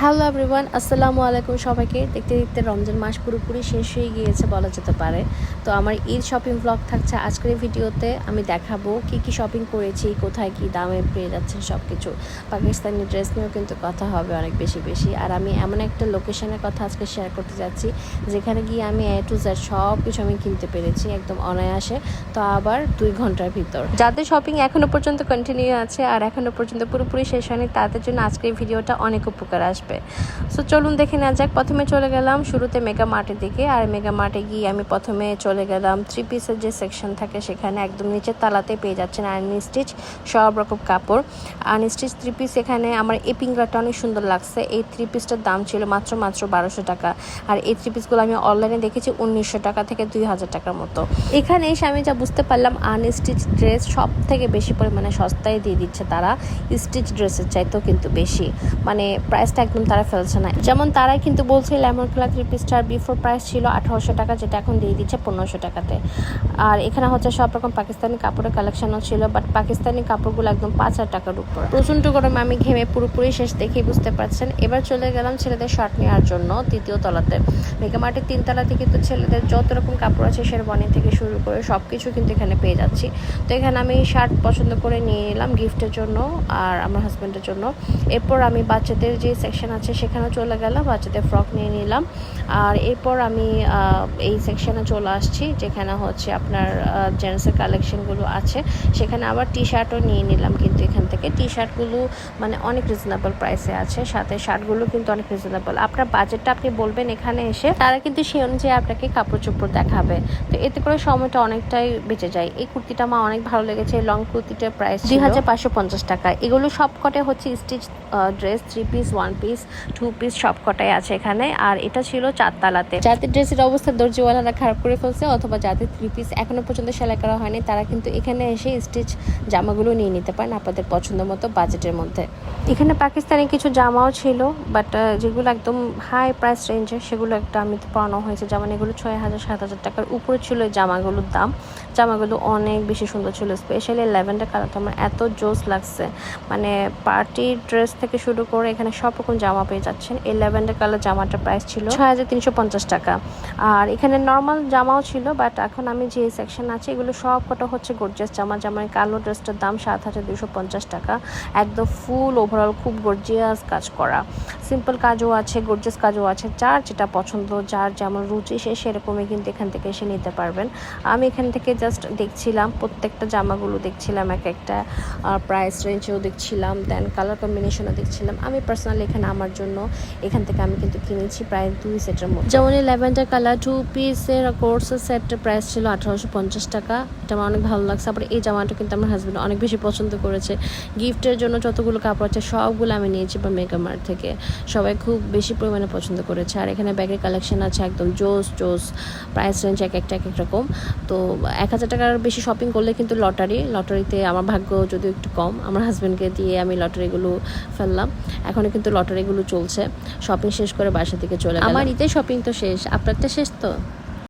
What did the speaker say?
Hello everyone আসসালামু আলাইকুম সবাইকে। দেখতে দেখতে রমজান মাস পুরোপুরি শেষ হয়ে গিয়েছে বলা যেতে পারে। তো আমার ঈদ শপিং ব্লগ থাকছে আজকের ভিডিওতে। আমি দেখাবো কি কি শপিং করেছি, কোথায় কি দামে পেয়ে যাচ্ছেন সব কিছু পাকিস্তানি ড্রেস নিয়েও কিন্তু কথা হবে অনেক বেশি বেশি। আর আমি এমন একটা লোকেশনের কথা আজকে শেয়ার করতে যাচ্ছি, যেখানে গিয়ে আমি এ টু জেড সব কিছু আমি কিনতে পেরেছি একদম অনায়াসে। তো আবার দুই ঘণ্টার ভিতর। যাদের শপিং এখনও পর্যন্ত কন্টিনিউ আছে আর এখনও পর্যন্ত পুরোপুরি শেষ হয়নি, তাদের জন্য আজকের ভিডিওটা অনেক উপকার আসবে। সো চলুন দেখে নেওয়া যাক। প্রথমে চলে গেলাম শুরুতে মেগা মার্টের দিকে। আর মেগা মার্টে গিয়ে আমি প্রথমে চলে গেলাম থ্রি পিসের যে সেকশন থাকে সেখানে একদম নিচের তালাতে পেয়ে যাচ্ছেন আর্নি স্টিচ সব রকম কাপড়। আর্নি স্টিচ থ্রি পিস এখানে আমার এই পিঙ্গলাটা অনেক সুন্দর লাগছে। এই থ্রি পিসটার দাম ছিল মাত্র মাত্র বারোশো টাকা। আর এই থ্রি পিসগুলো আমি অনলাইনে দেখেছি উনিশশো টাকা থেকে দুই হাজার টাকার মতো। এখানে এসে আমি যা বুঝতে পারলাম আনস্টিচ ড্রেস সব থেকে বেশি পরিমাণে সস্তায় দিয়ে দিচ্ছে তারা স্টিচ ড্রেসের চাইতেও কিন্তু বেশি। মানে প্রাইসটা তারা ফেলছে না। যেমন তারাই কিন্তু বলছে লেমন কালার থ্রি পিসটার বিফোর প্রাইস ছিল আঠারোশো টাকা, যেটা এখন দিয়ে দিচ্ছে পনেরোশো টাকাতে। আর এখানে হচ্ছে সব রকম পাকিস্তানি কাপড়ের কালেকশনও ছিল বাট পাকিস্তানি কাপড়গুলো একদম পাঁচ হাজার টাকার উপর। প্রচণ্ড গরমে, আমি ঘেমে পুরোপুরি শেষ দেখেই বুঝতে পারছেন। এবার চলে গেলাম ছেলেদের শার্ট নেওয়ার জন্য তৃতীয় তলাতে। মেগামার্টের তিনতলাতে কিন্তু ছেলেদের যত রকম কাপড় আছে শেরবানি থেকে শুরু করে সব কিছু কিন্তু এখানে পেয়ে যাচ্ছি। তো এখানে আমি শার্ট পছন্দ করে নিয়ে নিলাম গিফটের জন্য আর আমার হাজব্যান্ডের জন্য। এরপর আমি বাচ্চাদের যে সেকশন আছে সেখানেও চলে গেলাম বাচ্চাদের ফ্রক নিয়ে নিলাম। আর এরপর আমি এই সেকশনে চলে আসছি যেখানে হচ্ছে আপনার জেন্টসের কালেকশনগুলো আছে। সেখানে আবার টি শার্টও নিয়ে নিলাম কিন্তু এখান থেকে। টি শার্টগুলো মানে অনেক রিজনেবল প্রাইসে আছে সাথে শার্টগুলো কিন্তু অনেক রিজনেবল আপনার বাজেটটা আপনি বলবেন এখানে এসে তারা কিন্তু সেই অনুযায়ী আপনাকে কাপড় চোপড় দেখাবে। তো এতে করে সময়টা অনেকটাই বেঁচে যায়। এই কুর্তিটা আমার অনেক ভালো লেগেছে লং কুর্তিটার প্রাইস দুই হাজার পাঁচশো পঞ্চাশ টাকা। এগুলো সব কটে হচ্ছে stitch dress three piece one piece two piece সব কটাই আছে এখানে। আর এটা ছিল চারতলাতে। যাদের ড্রেসের অবস্থা দর্জিওয়ালারা খারাপ করে ফেলছে অথবা যাদের থ্রি পিস এখনও পর্যন্ত সেলাই করা হয়নি তারা কিন্তু এখানে এসে স্টিচ জামাগুলো নিয়ে নিতে পারেন আপনাদের পছন্দ মতো বাজেটের মধ্যে। এখানে পাকিস্তানি কিছু জামাও ছিল বাট যেগুলো একদম হাই প্রাইস রেঞ্জের সেগুলো একটা আমি পড়ানো হয়েছে। যেমন এগুলো ছয় হাজার সাত হাজার টাকার উপরে ছিল জামাগুলোর দাম। জামাগুলো অনেক বেশি সুন্দর ছিল স্পেশালি ল্যাভেন্ডার কালারটা আমার এত জোস লাগছে। মানে পার্টি ড্রেস থেকে শুরু করে এখানে সব রকম জামা পেয়ে যাচ্ছেন। এই কালার জামাটার প্রাইস ছিল ছয় হাজার তিনশো পঞ্চাশ টাকা। আর এখানে নর্মাল জামাও ছিল বাট এখন আমি যে সেকশন আছে, এগুলো সব কটা হচ্ছে গর্জিয়াস জামা। এই কালো ড্রেসটার দাম সাত হাজার দুশো পঞ্চাশ টাকা। একদম ফুল ওভারঅল খুব গর্জিয়াস কাজ করা। সিম্পল কাজও আছে গর্জিয়াস কাজও আছে। যার যেটা পছন্দ, যার যেমন রুচি, সে সেরকমই কিন্তু এখান থেকে এসে নিতে পারবেন। আমি এখান থেকে জাস্ট দেখছিলাম, প্রত্যেকটা জামাগুলো দেখছিলাম, এক একটা প্রাইস রেঞ্জেও দেখছিলাম দেন কালার কম্বিনেশনও দেখছিলাম। আমি পার্সোনালি এখানে আমার জন্য, এখান থেকে আমি কিন্তু কিনেছি প্রায় দুই সেটের মধ্যে। যেমন এই ল্যাভেন্ডার কালার টু পিসের কোর্সের সেটটার প্রাইস ছিল আঠারোশো পঞ্চাশ টাকা। এটা আমার অনেক ভালো লাগছে। আবার এই জামাটা কিন্তু আমার হাজব্যান্ড অনেক বেশি পছন্দ করেছে। গিফটের জন্য যতগুলো কাপড় আছে, সবগুলো আমি নিয়েছি বা মার্ট থেকে। সবাই খুব বেশি পরিমাণে পছন্দ করেছে। আর এখানে ব্যাগের কালেকশন আছে একদম জোস জোস প্রাইস রেঞ্জ এক একটা, এক এক রকম। তো এক হাজার টাকার বেশি শপিং করলে কিন্তু লটারি লটারিতে আমার ভাগ্য যদিও একটু কম, আমার হাজব্যান্ডকে দিয়ে আমি লটারিগুলো ফেললাম। এখনও কিন্তু লটারিগুলো চলছে। শপিং শেষ করে বাসা থেকে চলে। আমার ইতে শপিং তো শেষ। আপনারটা শেষ তো?